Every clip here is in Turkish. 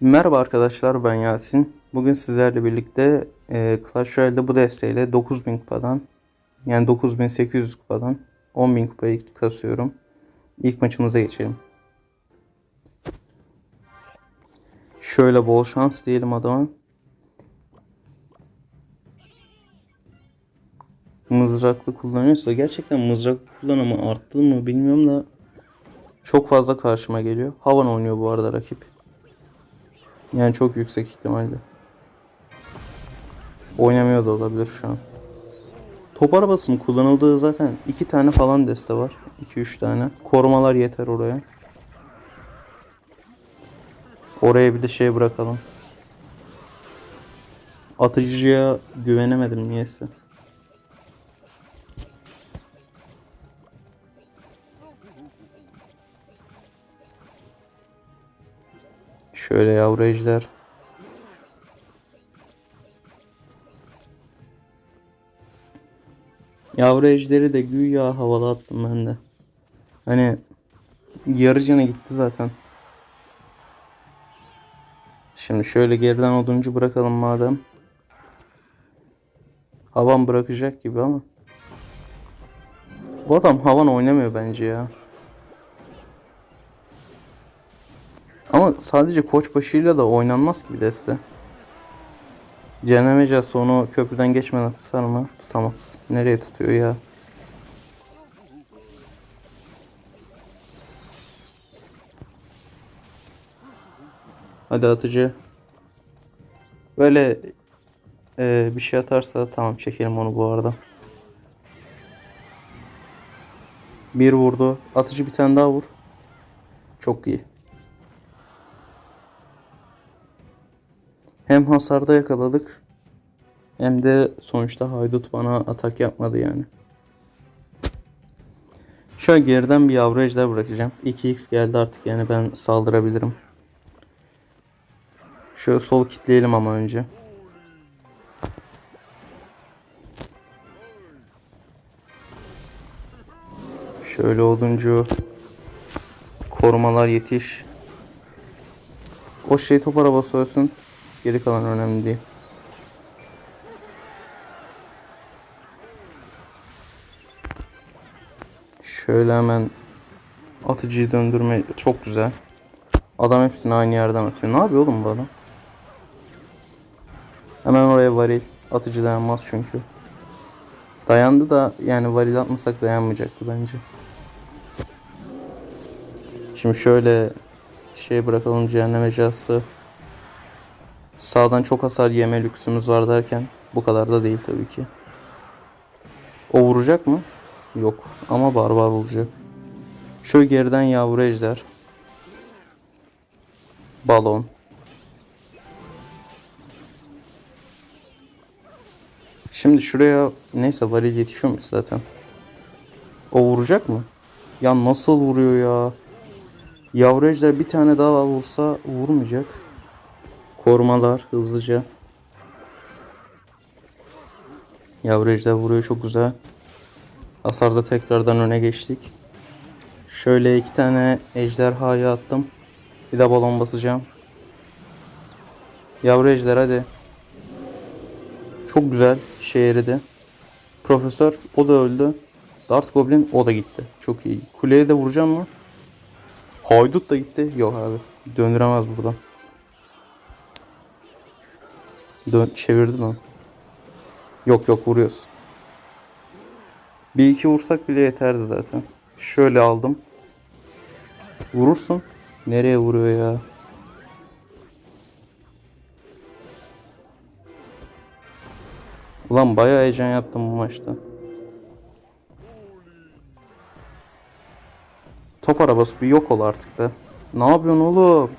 Merhaba arkadaşlar ben Yasin. Bugün sizlerle birlikte e, Clash Royale'de bu desteğiyle 9000 kupadan yani 9800 kupadan 10.000 kupayı kasıyorum. İlk maçımıza geçelim. Şöyle bol şans diyelim adama. Mızraklı kullanıyorsa gerçekten mızraklı kullanımı arttı mı bilmiyorum da çok fazla karşıma geliyor. Havan oynuyor bu arada rakip. Yani çok yüksek ihtimalle. Oynamıyor da olabilir şu an. Top arabasının kullanıldığı zaten iki tane falan deste var. 2-3 tane. Korumalar yeter oraya. Oraya bir de şey bırakalım. Atıcıya güvenemedim niyeyse. Şöyle yavru ejder. Yavru ejderi de güya havalı attım ben de. Hani yarı canı gitti zaten. Şimdi şöyle geriden oduncu bırakalım madem. Havan bırakacak gibi ama. Bu adam havan oynamıyor bence ya. Sadece koçbaşıyla da oynanmaz ki bir deste. Cenemece sonu köprüden geçmeden tutar mı? Tutamaz. Nereye tutuyor ya? Hadi atıcı. Böyle e, bir şey atarsa tamam çekelim onu bu arada. Bir vurdu. Atıcı bir tane daha vur. Çok iyi. Hem hasarda yakaladık. Hem de sonuçta haydut bana atak yapmadı yani. Şöyle geriden bir yavru ejder bırakacağım. 2x geldi artık yani ben saldırabilirim. Şöyle sol kitleyelim ama önce. Şöyle oduncu. Korumalar yetiş. O şey top arabası ölsün. Geri kalan önemli değil. Şöyle hemen atıcıyı döndürme çok güzel. Adam hepsini aynı yerden atıyor. Ne yapıyor oğlum bu adam? Hemen oraya varil. Atıcı dayanmaz çünkü. Dayandı da yani varil atmasak dayanmayacaktı bence. Şimdi şöyle şey bırakalım cehennem ecası. Sağdan çok hasar yeme lüksümüz var derken bu kadar da değil tabii ki. O vuracak mı? Yok ama barbar vuracak. Şöyle geriden yavru ejder. Balon. Şimdi şuraya neyse varil yetişiyormuş zaten. O vuracak mı? Ya nasıl vuruyor ya? Yavru ejder bir tane daha vursa vurmayacak. Korumalar hızlıca. Yavru ejder vuruyor çok güzel. Hasarda tekrardan öne geçtik. Şöyle iki tane ejderhayı attım. Bir de balon basacağım. Yavru ejder hadi. Çok güzel şey eridi. Profesör o da öldü. Dart Goblin o da gitti. Çok iyi. Kuleye de vuracağım mı? Haydut da gitti. Yok abi. Döndüremez buradan. Dön çevirdi mi? Yok yok vuruyoruz. Bir iki vursak bile yeterdi zaten. Şöyle aldım. Vurursun. Nereye vuruyor ya? Ulan bayağı heyecan yaptım bu maçta. Top arabası bir yok ol artık be. Ne yapıyorsun oğlum?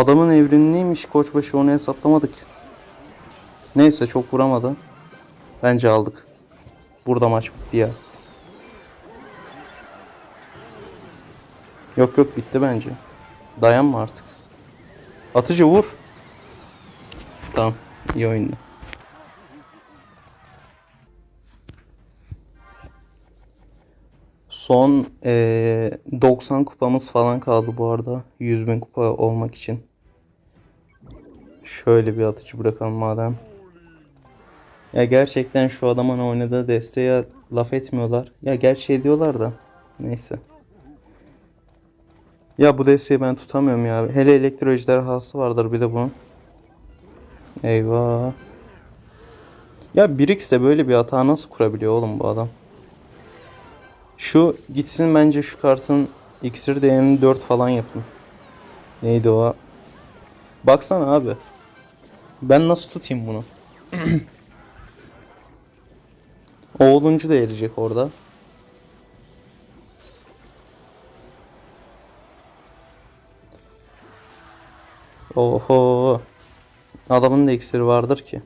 Adamın evreniymiş koçbaşı onu hesaplamadık. Neyse çok vuramadı. Bence aldık. Burada maç bitti ya. Yok yok bitti bence. Dayanma artık. Atıcı vur. Tamam iyi oyundu. Son eee, 90 kupamız falan kaldı bu arada. 100 bin kupa olmak için. Şöyle bir atıcı bırakalım madem. Ya gerçekten şu adamın oynadığı desteğe laf etmiyorlar. Ya gerçi ediyorlar da. Neyse. Ya bu desteği ben tutamıyorum ya. Hele elektro ejderhası vardır bir de bunun. Eyvah. Ya Brix de böyle bir hata nasıl kurabiliyor oğlum bu adam? Şu gitsin bence şu kartın iksir değerini 4 falan yapın. Neydi o? Baksana abi. Ben nasıl tutayım bunu? o oluncu da erecek orada. Oho. Adamın da iksiri vardır ki.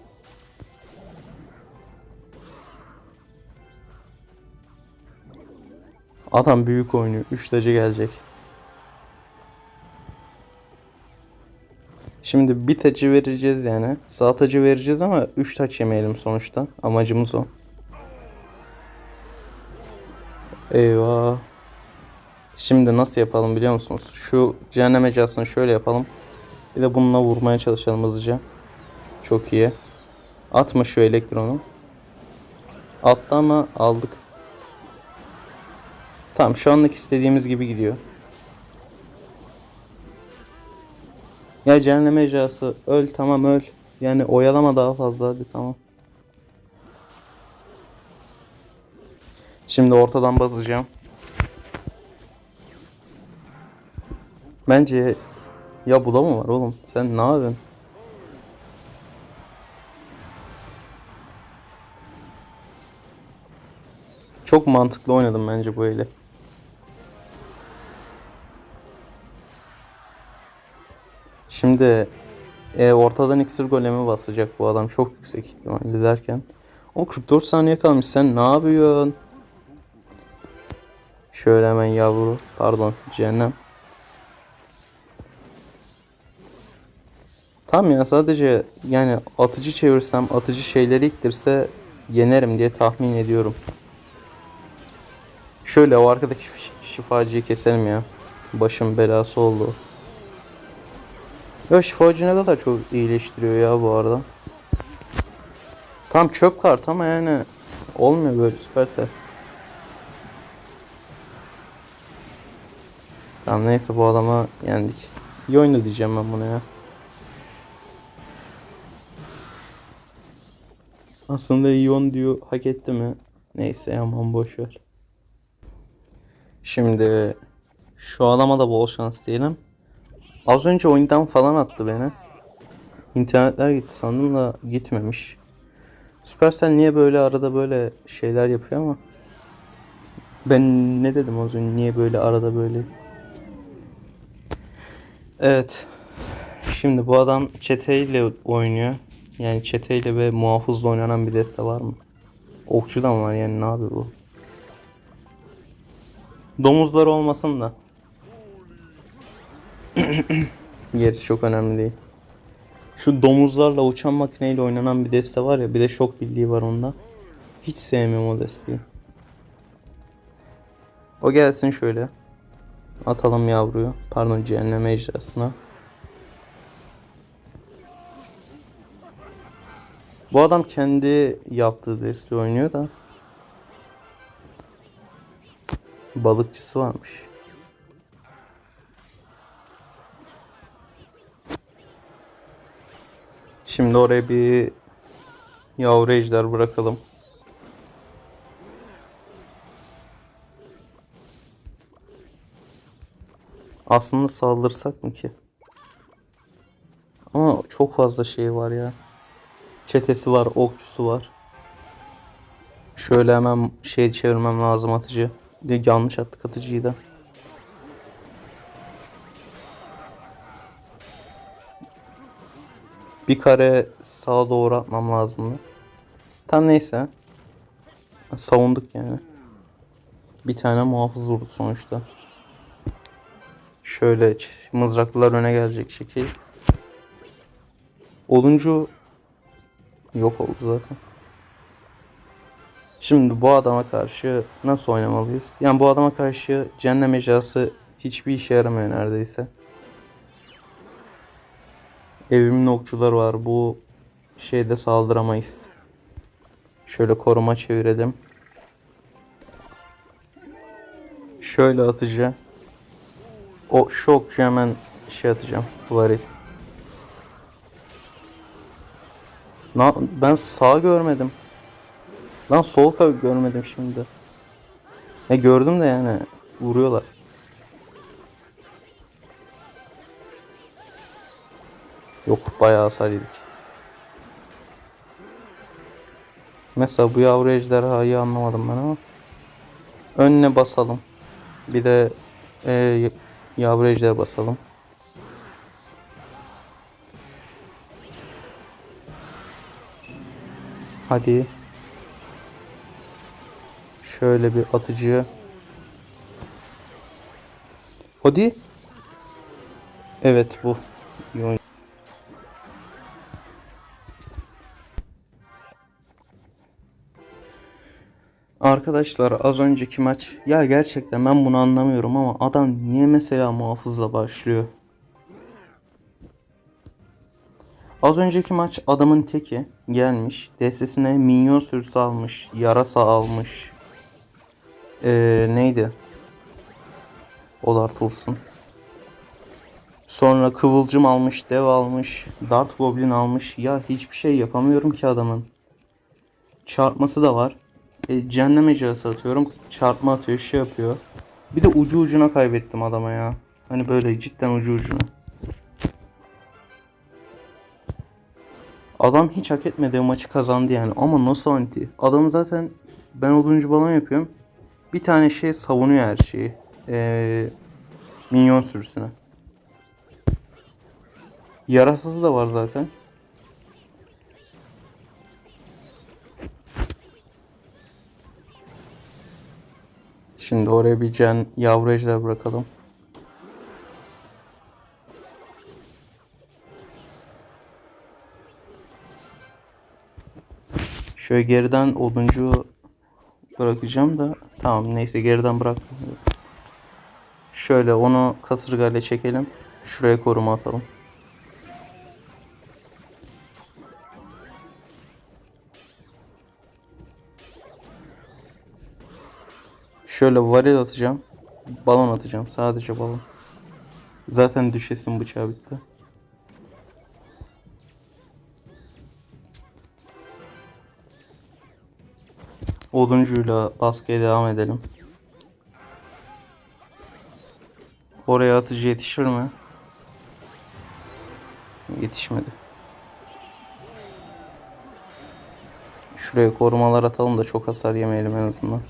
Adam büyük oynuyor. 3 tacı gelecek. Şimdi bir tacı vereceğiz yani. Sağ tacı vereceğiz ama 3 taç yemeyelim sonuçta. Amacımız o. Eyvah. Şimdi nasıl yapalım biliyor musunuz? Şu cehennem ecasını şöyle yapalım. Bir de bununla vurmaya çalışalım hızlıca. Çok iyi. Atma şu elektronu. Attı ama aldık. Tamam şu anlık istediğimiz gibi gidiyor. Ya cehennem ejderhası öl tamam öl. Yani oyalama daha fazla hadi tamam. Şimdi ortadan basacağım. Bence ya bu da mı var oğlum? Sen ne yapıyorsun? Çok mantıklı oynadım bence bu eli. Şimdi e, ortadan iksir golemi basacak bu adam çok yüksek ihtimalle derken. O 44 saniye kalmış sen ne yapıyorsun? Şöyle hemen yavru pardon cehennem. Tam ya sadece yani atıcı çevirsem atıcı şeyleri iktirse yenerim diye tahmin ediyorum. Şöyle o arkadaki şif- şifacıyı keselim ya. Başım belası oldu. Ya şifacı ne kadar çok iyileştiriyor ya bu arada. Tam çöp kart ama yani olmuyor böyle süperse. Tamam neyse bu adama yendik. İyi oyna diyeceğim ben buna ya. Aslında Ion diyor hak etti mi? Neyse aman boş ver. Şimdi şu adama da bol şans diyelim. Az önce oyundan falan attı beni. İnternetler gitti sandım da gitmemiş. Supercell niye böyle arada böyle şeyler yapıyor ama ben ne dedim az önce niye böyle arada böyle Evet. Şimdi bu adam çeteyle oynuyor. Yani çeteyle ve muhafızla oynanan bir deste var mı? Okçu da mı var yani ne yapıyor bu? Domuzlar olmasın da. Gerisi çok önemli değil. Şu domuzlarla uçan makineyle oynanan bir deste var ya bir de şok birliği var onda. Hiç sevmiyorum o desteği. O gelsin şöyle. Atalım yavruyu. Pardon cehennem ejderhasına. Bu adam kendi yaptığı desteği oynuyor da. Balıkçısı varmış. Şimdi oraya bir yavru ejder bırakalım. Aslında saldırsak mı ki? Ama çok fazla şey var ya. Çetesi var, okçusu var. Şöyle hemen şey çevirmem lazım atıcı. Yanlış attık atıcıyı da. Bir kare sağa doğru atmam lazımdı. Tam neyse. Savunduk yani. Bir tane muhafız vurduk sonuçta. Şöyle mızraklılar öne gelecek şekil. Oluncu yok oldu zaten. Şimdi bu adama karşı nasıl oynamalıyız? Yani bu adama karşı cehennem ecası hiçbir işe yaramıyor neredeyse. Evimin okçuları var. Bu şeyde saldıramayız. Şöyle koruma çevirelim. Şöyle atıcı. O şokçu hemen şey atacağım. Varil. Na, ben sağ görmedim. Lan sol da görmedim şimdi. E gördüm de yani vuruyorlar. Yok bayağı hasar yedik. Mesela bu yavru ejderhayı anlamadım ben ama. Önüne basalım. Bir de e, yavru ejder basalım. Hadi. Şöyle bir atıcı. Hadi. Evet bu. Arkadaşlar az önceki maç ya gerçekten ben bunu anlamıyorum ama adam niye mesela muhafızla başlıyor? Az önceki maç adamın teki gelmiş destesine minyon sürüsü almış yarasa almış ee, neydi? Olar Tulsun. Sonra kıvılcım almış, dev almış, dart goblin almış. Ya hiçbir şey yapamıyorum ki adamın. Çarpması da var. E, cehennem ejderhası atıyorum. Çarpma atıyor, şey yapıyor. Bir de ucu ucuna kaybettim adama ya. Hani böyle cidden ucu ucuna. Adam hiç hak etmediği maçı kazandı yani. Ama nasıl anti? Adam zaten ben oduncu balon yapıyorum. Bir tane şey savunuyor her şeyi. Ee, minyon sürüsüne. Yarasızı da var zaten. Şimdi oraya bir can yavru ejder bırakalım. Şöyle geriden oduncu bırakacağım da tamam neyse geriden bıraktım. Şöyle onu kasırgayla çekelim. Şuraya koruma atalım. Şöyle varil atacağım. Balon atacağım. Sadece balon. Zaten düşesin bıçağı bitti. Oduncuyla baskıya devam edelim. Oraya atıcı yetişir mi? Yetişmedi. Şuraya korumalar atalım da çok hasar yemeyelim en azından.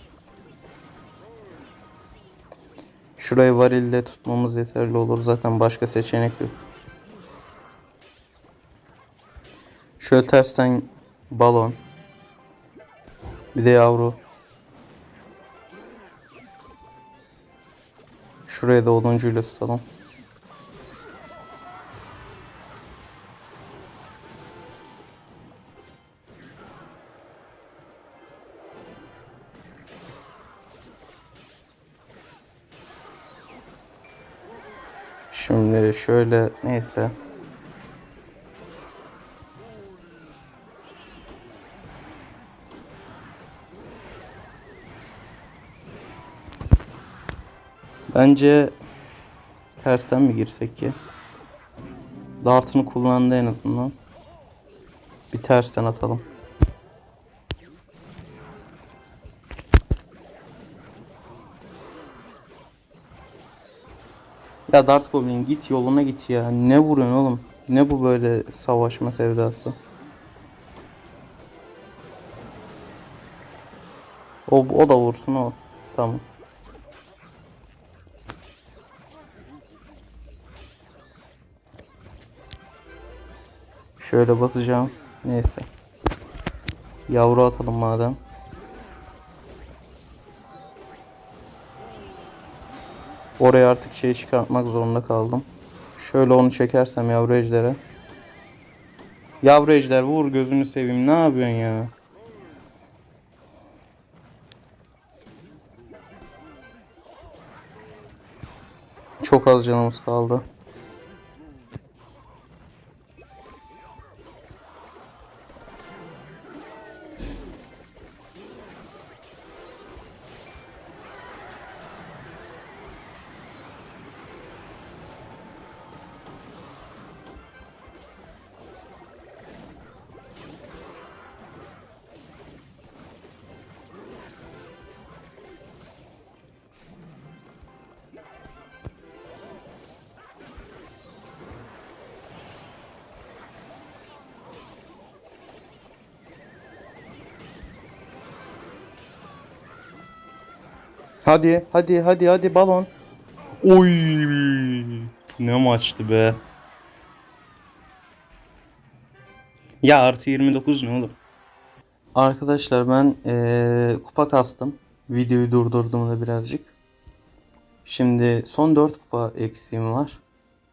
Şurayı varilde tutmamız yeterli olur. Zaten başka seçenek yok. Şöyle tersten balon. Bir de yavru. Şuraya da oduncuyla tutalım. Şöyle neyse. Bence tersten mi girsek ki? Dartını kullandı en azından. Bir tersten atalım. Ya Dart Goblin git yoluna git ya. Ne vuruyorsun oğlum? Ne bu böyle savaşma sevdası? O, o da vursun o. Tamam. Şöyle basacağım. Neyse. Yavru atalım madem. Oraya artık şey çıkartmak zorunda kaldım. Şöyle onu çekersem yavru ejdere. Yavru ejder vur gözünü seveyim. Ne yapıyorsun ya? Çok az canımız kaldı. Hadi, hadi, hadi, hadi balon. Oy! Ne maçtı be. Ya artı 29 ne olur? Arkadaşlar ben eee, kupa kastım. Videoyu durdurdum da birazcık. Şimdi son 4 kupa eksiğim var.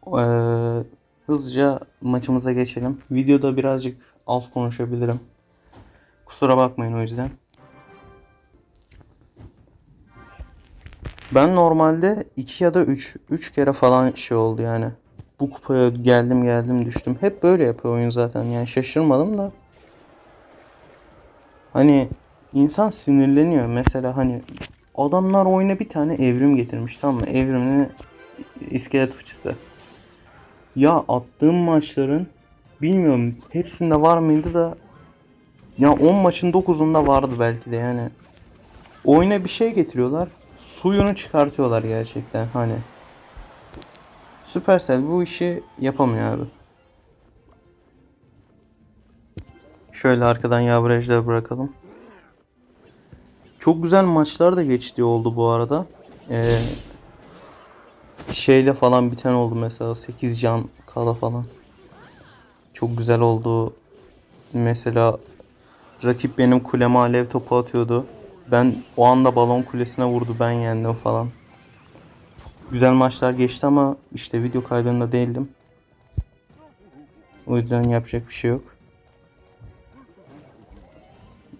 Eee, hızlıca maçımıza geçelim. Videoda birazcık az konuşabilirim. Kusura bakmayın o yüzden. Ben normalde 2 ya da 3 3 kere falan şey oldu yani. Bu kupaya geldim geldim düştüm. Hep böyle yapıyor oyun zaten. Yani şaşırmadım da. Hani insan sinirleniyor. Mesela hani adamlar oyuna bir tane evrim getirmiş tamam mı? Evrimli iskelet fıçısı. Ya attığım maçların bilmiyorum hepsinde var mıydı da ya 10 maçın 9'unda vardı belki de yani. Oyuna bir şey getiriyorlar. Suyunu çıkartıyorlar gerçekten hani. Supercell bu işi yapamıyor abi. Şöyle arkadan yavrajları bırakalım. Çok güzel maçlar da geçtiği oldu bu arada. Ee, şeyle falan biten oldu mesela 8 can kala falan. Çok güzel oldu. Mesela rakip benim kuleme alev topu atıyordu. Ben o anda balon kulesine vurdu ben yendim falan. Güzel maçlar geçti ama işte video kaydında değildim. O yüzden yapacak bir şey yok.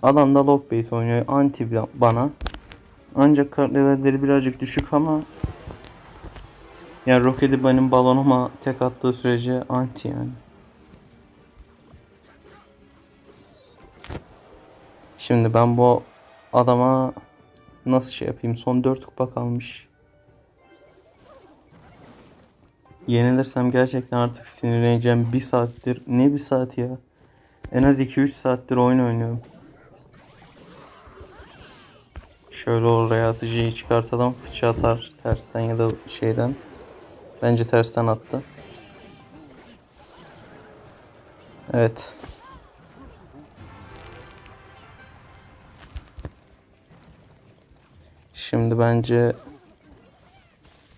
Adam da lockbait oynuyor. Anti bana. Ancak kart levelleri birazcık düşük ama yani Rocket'i benim balonuma tek attığı sürece anti yani. Şimdi ben bu adama nasıl şey yapayım? Son 4 kupa kalmış. Yenilirsem gerçekten artık sinirleneceğim. Bir saattir. Ne bir saat ya? En az 2-3 saattir oyun oynuyorum. Şöyle oraya atıcıyı çıkartalım. Fıçı atar tersten ya da şeyden. Bence tersten attı. Evet. Şimdi bence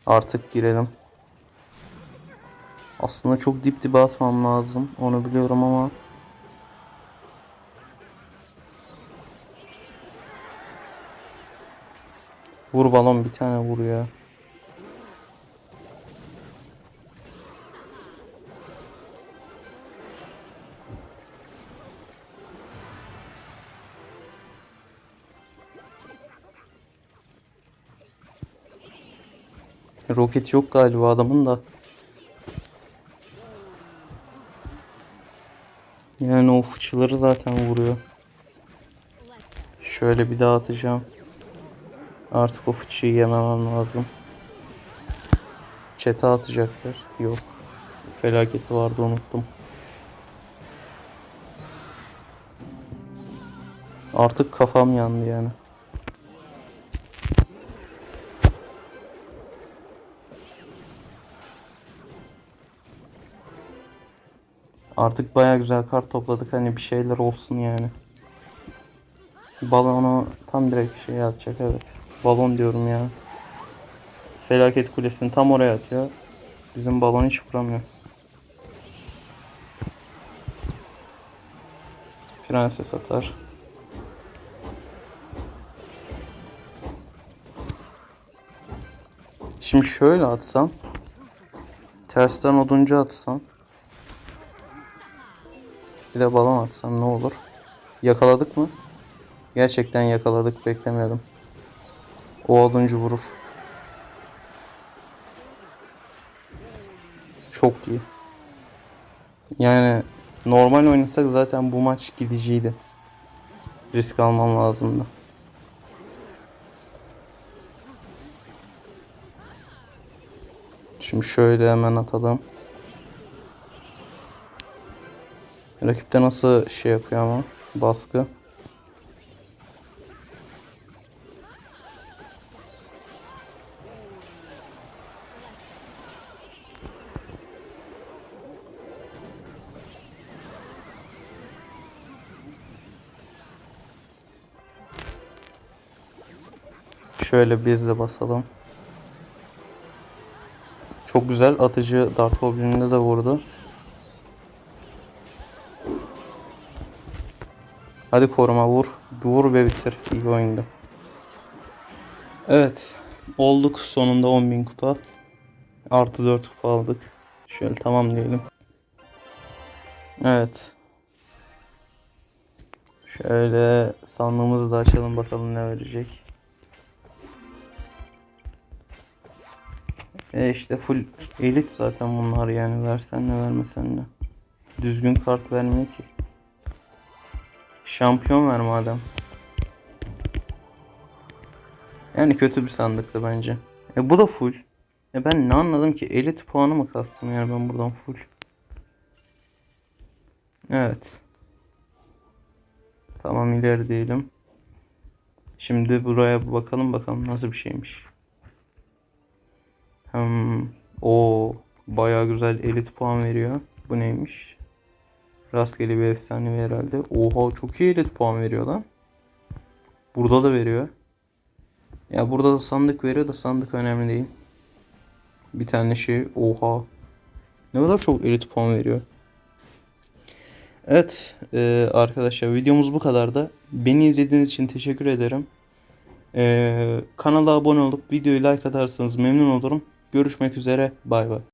artık girelim. Aslında çok dip dibe atmam lazım. Onu biliyorum ama Vur balon bir tane vur ya. Roket yok galiba adamın da. Yani o fıçıları zaten vuruyor. Şöyle bir daha atacağım. Artık o fıçıyı yememem lazım. Çete atacaklar. Yok. Felaketi vardı unuttum. Artık kafam yandı yani. Artık baya güzel kart topladık hani bir şeyler olsun yani. Balonu tam direkt şey atacak evet. Balon diyorum ya. Felaket kulesini tam oraya atıyor. Bizim balon hiç vuramıyor. Prenses atar. Şimdi şöyle atsam. Tersten oduncu atsam. Bir de balon atsam ne olur? Yakaladık mı? Gerçekten yakaladık beklemiyordum. O oduncu vurur. Çok iyi. Yani normal oynasak zaten bu maç gidiciydi. Risk almam lazımdı. Şimdi şöyle hemen atalım. Rakipte nasıl şey yapıyor ama baskı. Şöyle biz de basalım. Çok güzel atıcı Dark Goblin'de de vurdu. Hadi koruma vur. Vur ve bitir. İyi oyundu. Evet. Olduk sonunda 10.000 kupa. Artı 4 kupa aldık. Şöyle tamam diyelim. Evet. Şöyle sandığımızı da açalım bakalım ne verecek. E işte full elit zaten bunlar yani versen ne vermesen ne. Düzgün kart vermiyor ki. Şampiyon ver madem. Yani kötü bir sandıktı bence. E bu da full. E ben ne anladım ki elit puanı mı kastım yani ben buradan full. Evet. Tamam ileri diyelim. Şimdi buraya bakalım bakalım nasıl bir şeymiş. Hmm, o bayağı güzel elit puan veriyor. Bu neymiş? Rastgele bir efsanevi herhalde. Oha çok iyi elit puan veriyor lan. Burada da veriyor. Ya burada da sandık veriyor da sandık önemli değil. Bir tane şey oha. Ne kadar çok elit puan veriyor. Evet e, arkadaşlar videomuz bu kadardı. Beni izlediğiniz için teşekkür ederim. E, kanala abone olup videoyu like atarsanız memnun olurum. Görüşmek üzere. Bay bay.